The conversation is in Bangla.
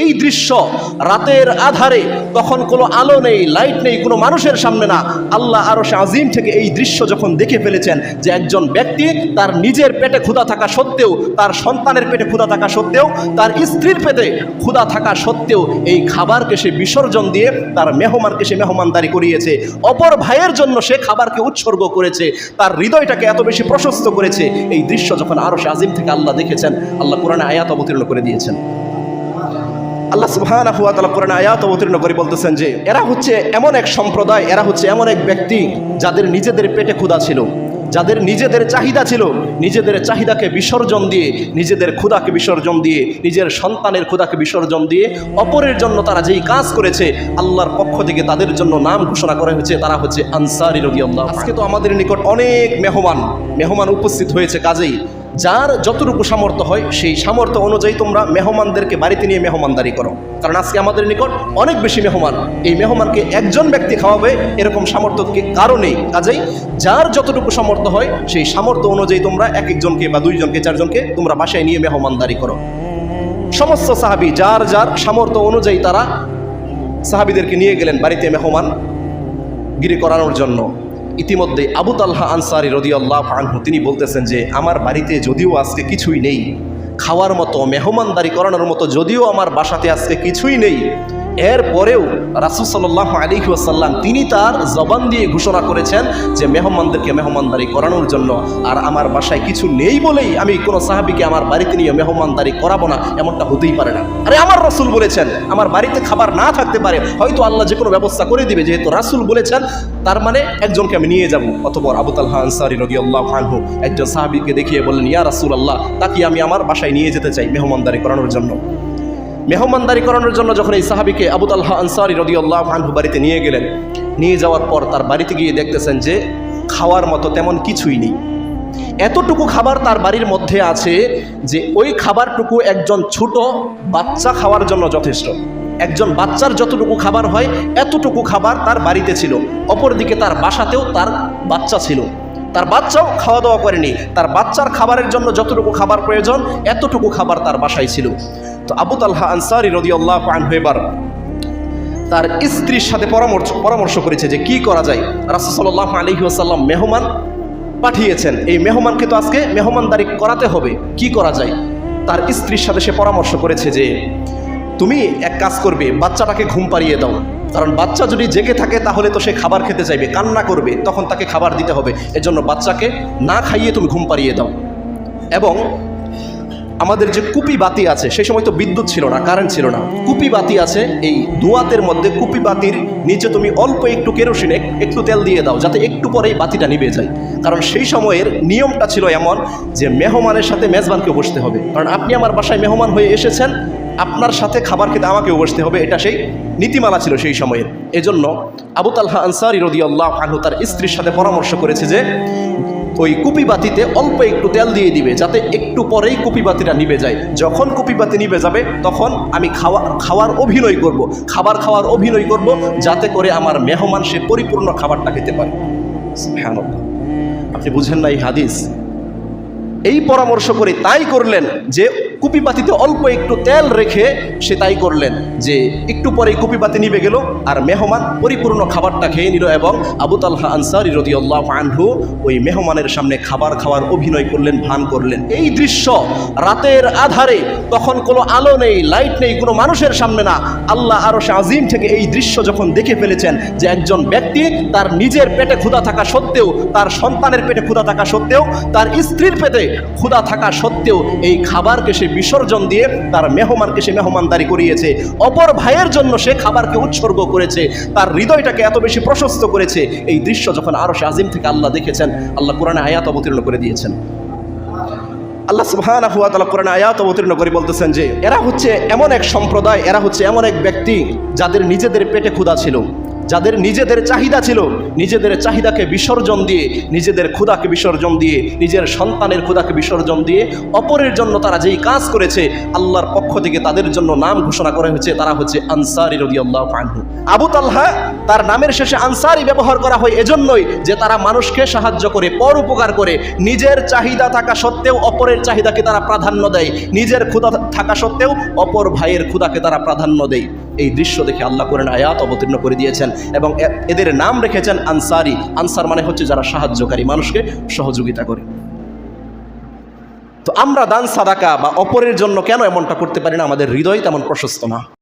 এই দৃশ্য রাতের আধারে তখন কোনো আলো নেই লাইট নেই, কোনো মানুষের সামনে না। আল্লাহ আরও সে আজিম থেকে এই দৃশ্য যখন দেখে ফেলেছেন যে একজন ব্যক্তি তার নিজের পেটে ক্ষুধা থাকা সত্ত্বেও, তার সন্তানের পেটে ক্ষুধা থাকা সত্ত্বেও, তার স্ত্রীর পেটে ক্ষুধা থাকা সত্ত্বেও এই খাবারকে সে বিসর্জন দিয়ে তার মেহমানকে সে মেহমানদারি করিয়েছে। অপর ভাইয়ের জন্য সে খাবারকে উৎসর্গ করেছে। তার হৃদয়টাকে এত বেশি প্রশস্ত করেছে। এই দৃশ্য যখন আরও সে আজিম থেকে আল্লাহ দেখেছেন, আল্লাহ কোরআনে আয়াত অবতীর্ণ করে দিয়েছেন। আল্লাহ সুবহানাহু ওয়া তাআলা কোরআনে আয়াত অবতীর্ণ করে বলতেছেন যে, এরা হচ্ছে এমন এক সম্প্রদায়, এরা হচ্ছে এমন এক ব্যক্তি যাদের নিজেদের পেটে ক্ষুধা ছিল, যাদের নিজেদের চাহিদা ছিল, নিজেদের চাহিদাকে বিসর্জন দিয়ে, নিজেদের ক্ষুধাকে বিসর্জন দিয়ে, নিজের সন্তানের ক্ষুধাকে বিসর্জন দিয়ে, অপরের জন্য তারা যেই কাজ করেছে, আল্লাহর পক্ষ থেকে তাদের জন্য নাম ঘোষণা করা হয়েছে, তারা হচ্ছে আনসারি রদিয়াল্লাহ আজকে তো আমাদের নিকট অনেক মেহমান মেহমান উপস্থিত হয়েছে কাজেই। যার যতটুকু সামর্থ্য হয়, সেই সামর্থ্য অনুযায়ী তোমরা মেহমানদেরকে বাড়িতে নিয়ে মেহমানদারি করো। কারণ আজকে আমাদের নিকট অনেক বেশি মেহমান। এই মেহমানকে একজন ব্যক্তি খাওয়াবে, এরকম সামর্থ্যকে কারও নেই। কাজেই যার যতটুকু সামর্থ্য হয়, সেই সামর্থ্য অনুযায়ী তোমরা এক একজনকে বা দুইজনকে, চারজনকে তোমরা বাসায় নিয়ে মেহমানদারি করো। সমস্ত সাহাবি, যার যার সামর্থ্য অনুযায়ী তারা সাহাবিদেরকে নিয়ে গেলেন বাড়িতে মেহমান গিরি করানোর জন্য। ইতিমধ্যে আবু তাল্হা আনসারি রদিয়াল্লাহ আনহু, তিনি বলতেছেন যে, আমার বাড়িতে যদিও আজকে কিছুই নেই, খাওয়ার মতো, মেহমানদারি করানোর মতো, যদিও আমার বাসাতে আজকে কিছুই নেই এরপরেও রাসুল সাল্লাহ আলী ওয়াসাল্লাম তিনি তার জবান দিয়ে ঘোষণা করেছেন যে মেহমানদেরকে মেহমানদারি করানোর জন্য, আর আমার বাসায় কিছু নেই বলেই আমি কোনো সাহাবিকে আমার বাড়িতে নিয়ে মেহমানদারি করাবো না, এমনটা হতেই পারে না। আরে আমার রসুল বলেছেন, আমার বাড়িতে খাবার না থাকতে পারে, হয়তো আল্লাহ যে কোনো ব্যবস্থা করে দিবে, যেহেতু রাসুল বলেছেন, তার মানে একজনকে আমি নিয়ে যাব। অতপর আবু তাল্লাহ আনসারি রবি আল্লাহ আনহু একজন সাহাবিকে দেখিয়ে বললেন, ইয়া রাসুল আল্লাহ তাকে আমি আমার বাসায় নিয়ে যেতে চাই মেহমানদারি করানোর জন্য। মেহমানদারি করানোর জন্য যখন এই সাহাবিকে আবু তাল্লাহ আনসারি রদি আল্লাহ আনহু বাড়িতে নিয়ে গেলেন, নিয়ে যাওয়ার পর তার বাড়িতে গিয়ে দেখতেছেন যে খাওয়ার মতো তেমন কিছুই নেই। এতটুকু খাবার তার বাড়ির মধ্যে আছে যে ওই খাবারটুকু একজন ছোট বাচ্চা খাওয়ার জন্য যথেষ্ট। একজন বাচ্চার যতটুকু খাবার হয়, এতটুকু খাবার তার বাড়িতে ছিল। অপরদিকে তার বাসাতেও তার বাচ্চা ছিল। তার বাচ্চাও খাওয়া দাওয়া করেনি। তার বাচ্চার খাবারের জন্য যতটুকু খাবার প্রয়োজন, এতটুকু খাবার তার বাসায় ছিল। তো আবু তালহা আনসারি রদি আল্লাহ এবার তার স্ত্রীর সাথে পরামর্শ পরামর্শ করেছে যে কি করা যায়। রাসুসাল্লাহ আলহি আসাল্লাম মেহমান পাঠিয়েছেন। এই মেহমানকে তো আজকে মেহমানদারি করাতে হবে। কি করা যায়? তার স্ত্রীর সাথে সে পরামর্শ করেছে যে, তুমি এক কাজ করবে, বাচ্চাটাকে ঘুম পাড়িয়ে দাও। কারণ বাচ্চা যদি জেগে থাকে তাহলে তো সে খাবার খেতে চাইবে, কান্না করবে, তখন তাকে খাবার দিতে হবে। এজন্য বাচ্চাকে না খাইয়ে তুমি ঘুম পাড়িয়ে দাও। এবং আমাদের যে কুপি বাতি আছে, সেই সময় তো বিদ্যুৎ ছিল না কারেন্ট ছিল না। কুপি বাতি আছে, এই দুয়াতের মধ্যে কুপি বাতির নিচে তুমি অল্প একটু কেরোসিনে একটু তেল দিয়ে দাও, যাতে একটু পরেই বাতিটা নিভে যায়। কারণ সেই সময়ের নিয়মটা ছিল এমন যে মেহমানের সাথে মেজবানকে বসতে হবে। কারণ আপনি আমার বাসায় মেহমান হয়ে এসেছেন, আপনার সাথে খাবার খেতে আমাকেও বসতে হবে, এটা সেই নীতিমালা ছিল সেই সময়ের। এজন্য আবু তালহা আনসারি রদি আল্লাহ আনহু তার স্ত্রীর সাথে পরামর্শ করেছে যে ওই কুপিবাতিতে অল্প একটু তেল দিয়ে দিবে, যাতে একটু পরেই কুপিবাতিটা নিভে যায় যখন কুপিবাতি নিভে যাবে, তখন আমি খাওয়া, খাওয়ার অভিনয় করব। খাবার খাওয়ার অভিনয় করব, যাতে করে আমার মেহমান সে পরিপূর্ণ খাবারটা খেতে পারে। আপনি বুঝেন না এই হাদিস এই পরামর্শ করে তাই করলেন যে কুপিপাতিতে অল্প একটু তেল রেখে সে তাই করলেন যে একটু পরে কুপিপাতি নিবে গেল আর মেহমান পরিপূর্ণ খাবারটা খেয়ে নিল এবং আবু তালহা আনসারি রদিউল্লাহ আনহু ওই মেহমানের সামনে খাবার খাওয়ার অভিনয় করলেন, ভান করলেন। এই দৃশ্য রাতের আধারে তখন কোনো আলো নেই, লাইট নেই, কোনো মানুষের সামনে না। আল্লাহ আরও আজিম থেকে এই দৃশ্য যখন দেখে ফেলেছেন যে একজন ব্যক্তি তার নিজের পেটে ক্ষুধা থাকা সত্ত্বেও, তার সন্তানের পেটে ক্ষুধা থাকা সত্ত্বেও, তার স্ত্রীর পেটে ক্ষুধা থাকা সত্ত্বেও এই খাবারকে সে বিসর্জন দিয়ে তার মেহমানকে সে মেহমানদারি করিয়েছে। অপর ভাইয়ের জন্য সে খাবারকে উৎসর্গ করেছে। তার হৃদয়টাকে এত বেশি প্রশস্ত করেছে। এই দৃশ্য যখন আরও আজিম থেকে আল্লাহ দেখেছেন, আল্লাহ কোরআনে আয়াত অবতীর্ণ করে দিয়েছেন। আল্লাহ সুবহানাহু ওয়া তাআলা কোরআনে আয়াত অবতীর্ণ করে বলতেছেন যে, এরা হচ্ছে এমন এক সম্প্রদায়, এরা হচ্ছে এমন এক ব্যক্তি যাদের নিজেদের পেটে ক্ষুধা ছিল। যাদের নিজেদের চাহিদা ছিল, নিজেদের চাহিদাকে বিসর্জন দিয়ে, নিজেদের ক্ষুদাকে বিসর্জন দিয়ে, নিজের সন্তানের ক্ষুধাকে বিসর্জন দিয়ে, অপরের জন্য তারা যেই কাজ করেছে, আল্লাহর পক্ষ থেকে তাদের জন্য নাম ঘোষণা করা হয়েছে, তারা হচ্ছে আনসারি রদিয়াল্লাহু আনহু। আবু তালহা তার নামের শেষে আনসারি ব্যবহার করা হয় এজন্যই যে তারা মানুষকে সাহায্য করে, পর উপকার করে। নিজের চাহিদা থাকা সত্ত্বেও অপরের চাহিদাকে তারা প্রাধান্য দেয়। নিজের ক্ষুদা থাকা সত্ত্বেও অপর ভাইয়ের ক্ষুদাকে তারা প্রাধান্য দেয়। এই দৃশ্য দেখে আল্লাহ করেন আয়াত অবতীর্ণ করে দিয়েছেন। এবং এদের নাম রেখেছেন আনসারি। আনসার মানে হচ্ছে যারা সাহায্যকারী, মানুষকে সহযোগিতা করে। তো আমরা দান সাদাকা বা অপরের জন্য কেন এমনটা করতে পারি না? আমাদের হৃদয় তেমন প্রশস্ত না।